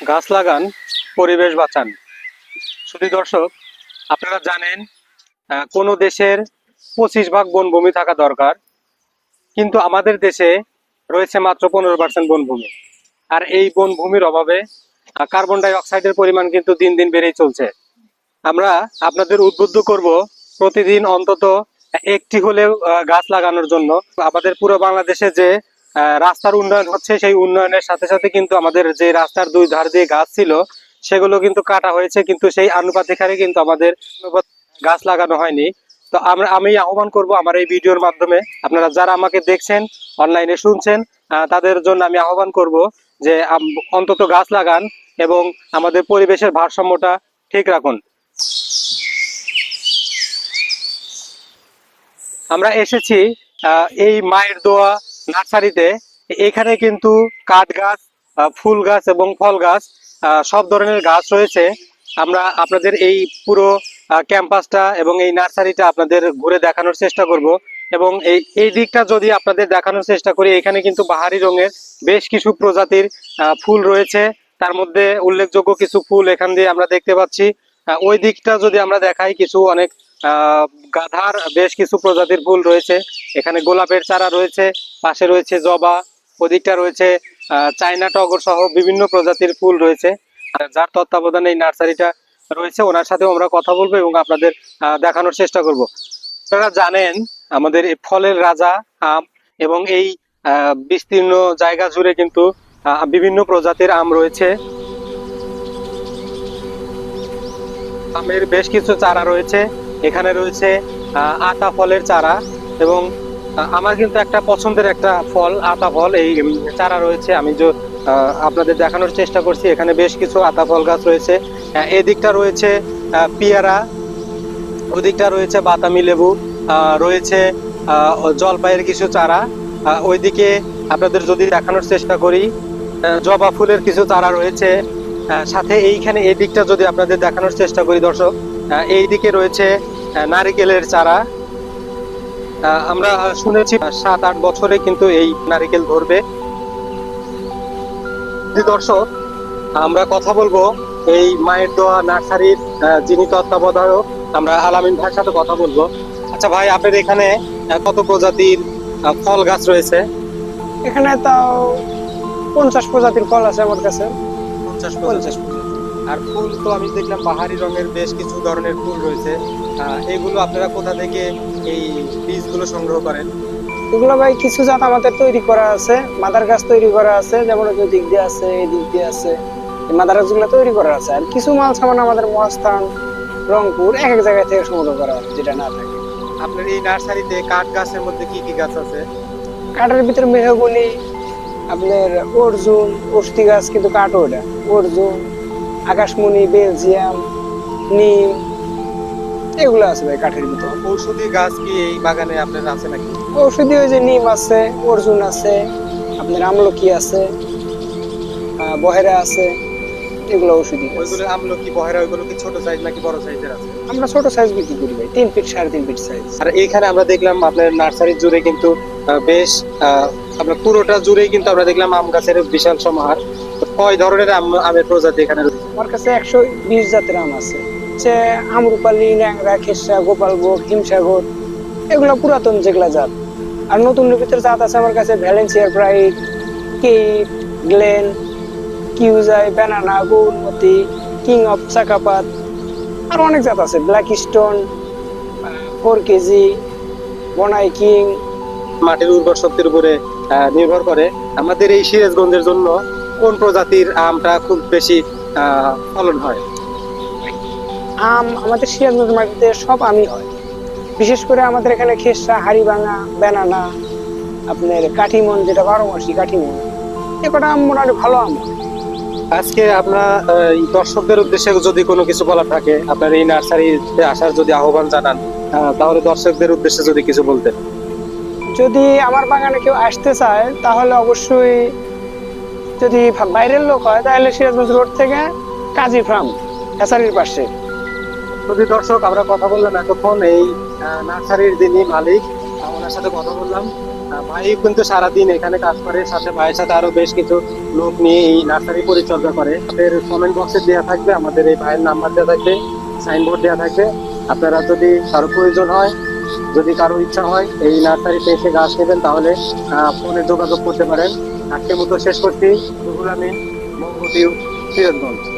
গাছ লাগান, পরিবেশ বাঁচান। শুধু দর্শক, আপনারা জানেন কোনো দেশের পঁচিশ ভাগ বনভূমি থাকা দরকার, কিন্তু আমাদের দেশে রয়েছে মাত্র পনেরো পার্সেন্ট বনভূমি। আর এই বনভূমির অভাবে কার্বন ডাই অক্সাইডের পরিমাণ কিন্তু দিন দিন বেড়েই চলছে। আমরা আপনাদের উদ্বুদ্ধ করব প্রতিদিন অন্তত একটি হলেও গাছ লাগানোর জন্য। আমাদের পুরো বাংলাদেশে যে রাস্তার উন্নয়ন হচ্ছে, সেই উন্নয়নের সাথে সাথে কিন্তু আমাদের যে রাস্তার দুই ধার দিয়ে গাছ ছিল, সেগুলো কিন্তু কাটা হয়েছে, কিন্তু সেই আনুপাতিক হারে কিন্তু আমাদের গাছ লাগানো হয়নি। তো আমরা, আমি আহ্বান করব আমার এই ভিডিওর মাধ্যমে, আপনারা যারা আমাকে দেখছেন, অনলাইনে শুনছেন তাদের জন্য আমি আহ্বান করব যে অন্তত গাছ লাগান এবং আমাদের পরিবেশের ভারসাম্যটা ঠিক রাখুন। আমরা এসেছি এই মায়ের দোয়া নার্সারিতে, এখানে কিন্তু কাঠ গাছ ফুল গাছ এবং ফল গাছ সব ধরনের গাছ রয়েছে। আমরা আপনাদের এই পুরো ক্যাম্পাসটা এবং এই নার্সারিটা আপনাদের ঘুরে দেখানোর চেষ্টা করব এবং এই এই দিকটা যদি আপনাদের দেখানোর চেষ্টা করি, এখানে কিন্তু বাহারি রঙের বেশ কিছু প্রজাতির ফুল রয়েছে। তার মধ্যে উল্লেখযোগ্য কিছু ফুল এখান দিয়ে আমরা দেখতে পাচ্ছি। ওই দিকটা যদি আমরা দেখাই, কিছু অনেক গাধার বেশ কিছু প্রজাতির ফুল রয়েছে। এখানে গোলাপের চারা রয়েছে, পাশে রয়েছে জবা, ওদিকটা রয়েছে চায়না টগর সহ বিভিন্ন প্রজাতির ফুল রয়েছে। যার তত্ত্বাবধানে এই নার্সারিটা রয়েছে, ওনার সাথেও আমরা কথা বলব এবং আপনাদের দেখানোর চেষ্টা করব। আপনারা জানেন, আমাদের ফলের রাজা, আম এবং এই বিস্তীর্ণ জায়গা জুড়ে কিন্তু বিভিন্ন প্রজাতির আম রয়েছে। আমের বেশ কিছু চারা রয়েছে। এখানে রয়েছে আতা ফলের চারা এবং আমার কিন্তু একটা পছন্দের একটা ফল, আতা ফল, এই চারা রয়েছে। আমি যে আপনাদের দেখানোর চেষ্টা করছি। এখানে বেশ কিছু আতা ফল গাছ রয়েছে। এদিকটা রয়েছে পিয়ারা, ওদিকটা রয়েছে বাতামি লেবু রয়েছে জলপাইয়ের কিছু চারা। ওইদিকে আপনাদের যদি দেখানোর চেষ্টা করি জবা ফুলের কিছু চারা রয়েছে। সাথে এইখানে এই দিকটা যদি আপনাদের দেখানোর চেষ্টা করি দর্শক এই দিকে রয়েছে নারিকেলের চারা। আমরা শুনেছি সাত আট বছরে কিন্তু এই নারিকেল ধরবে। দর্শক আমরা কথা বলব এই মায়ের দোয়া নার্সারির যিনি তত্ত্বাবধায়ক আমরা আলামিন ভাইয়ের সাথে কথা বলব। আচ্ছা ভাই আপনার এখানে কত প্রজাতির ফল গাছ রয়েছে? এখানে তাও পঞ্চাশ প্রজাতির ফল আছে আমার কাছে। পঞ্চাশ পঞ্চাশ। আর ফুল তো আমি দেখলাম পাহাড়ি রঙের বেশ কিছু ধরনের ফুল রয়েছে। এগুলো আপনারা কোথা থেকে এই বীজগুলো সংগ্রহ করেন? এগুলো ভাই কিছু জাত আমাদের তৈরি করা আছে মাদার গাছ তৈরি করা আছে যেমন ওই দিক দিয়ে আছে এই দিক দিয়ে আছে মাদার গাছগুলো তৈরি করা আছে। আর কিছু মাল সামান আমাদের মহাস্থান রংপুর এক এক জায়গা থেকে সংগ্রহ করা হয় যেটা না থাকে। আপনার এই নার্সারিতে কাঠ গাছের মধ্যে কি কি গাছ আছে? কাঠের ভিতরে মেহগুনি আপনার অর্জুন অষ্টি গাছ কিন্তু কাঠ ওটা অর্জুন আকাশমণি বেলজিয়াম নিম এগুলো আছে ভাই কাঠের ভিতরে। ঔষধি গাছ কি এই বাগানে আপনার আছে নাকি? ঔষধি ওই যে নিম আছে অর্জুন আছে আপনার আমলকি আছে বহেরা আছে এগুলো ঔষধি ওইগুলো আমলকি বহেরা ওইগুলো কি ছোট সাইজ নাকি বড় সাইজের আছে? আমরা ছোট সাইজ বিক্রি করি ভাই তিন ফিট সাড়ে তিন ফিট সাইজ আর এইখানে আমরা দেখলাম আপনার নার্সারি জুড়ে কিন্তু বেশ আপনার পুরোটা জুড়েই কিন্তু আমরা দেখলাম আম গাছের বিশাল সমাহার। কয় ধরনের আম আমের প্রজাতি এখানে রয়েছে? আমার কাছে একশো বিশ জাতের আম আছে। হচ্ছে আমরুপালি, ন্যাংরা খেসরা গোপালভোগ হিমসাগর, এগুলো পুরাতন যেগুলা জাত। আর নতুন ভিতরে জাত আছে আমার কাছে ভ্যালেন্সিয়ার bright Keitt Glenn, কিউজাই, banana, Gourmoti, king of Chakapat, আর অনেক জাত আছে। Black stone, four KG, Brunei king. মাটির উর্বর শক্তির উপরে নির্ভর করে। আমাদের এই সিরাজগঞ্জের জন্য কোন প্রজাতির আমটা খুব বেশি ফলন হয়। আম আমাদের সিরাজগঞ্জ মাটিতে সব আমই হয়। বিশেষ করে আমাদের এখানে খেসরা হাড়িভাঙা বেনানা আপনার কাঠিমন যেটা বারো মাসি কাঠিমন এ কটা আম মোটামুটি ভালো আম। আজকে আপনার দর্শকদের উদ্দেশ্যে যদি কোনো কিছু বলার থাকে আপনার এই নার্সারিতে আসার যদি আহ্বান জানান তাহলে দর্শকদের উদ্দেশ্যে যদি কিছু বলতেন। যদি আমার বাগানে কেউ আসতে চায় তাহলে অবশ্যই যদি বাইরের লোক হয়, তাহলে সিরাজগঞ্জ রোড থেকে কাজী ফার্ম হ্যাচারির পাশে। যদি দর্শক, আমরা কথা বললাম এতক্ষণ এই নার্সারির যিনি মালিক ওনার সাথে কথা বললাম। ভাই কিন্তু সারাদিন এখানে কাজ করে, সাথে ভাইয়ের সাথে আরও বেশ কিছু লোক নিয়ে এই নার্সারি পরিচর্যা করে। আমাদের কমেন্ট বক্সে দেওয়া থাকবে, আমাদের এই ভাইয়ের নাম্বার দেওয়া থাকবে সাইনবোর্ড দেওয়া থাকবে। আপনারা যদি কারও প্রয়োজন হয়, যদি কারও ইচ্ছা হয়, এই নার্সারিতে এসে গাছ নেবেন তাহলে ফোনে যোগাযোগ করতে পারেন। আজকের মতো শেষ করছি। রুহুল আমিন মঙ্গটিউ সিরাজগঞ্জ।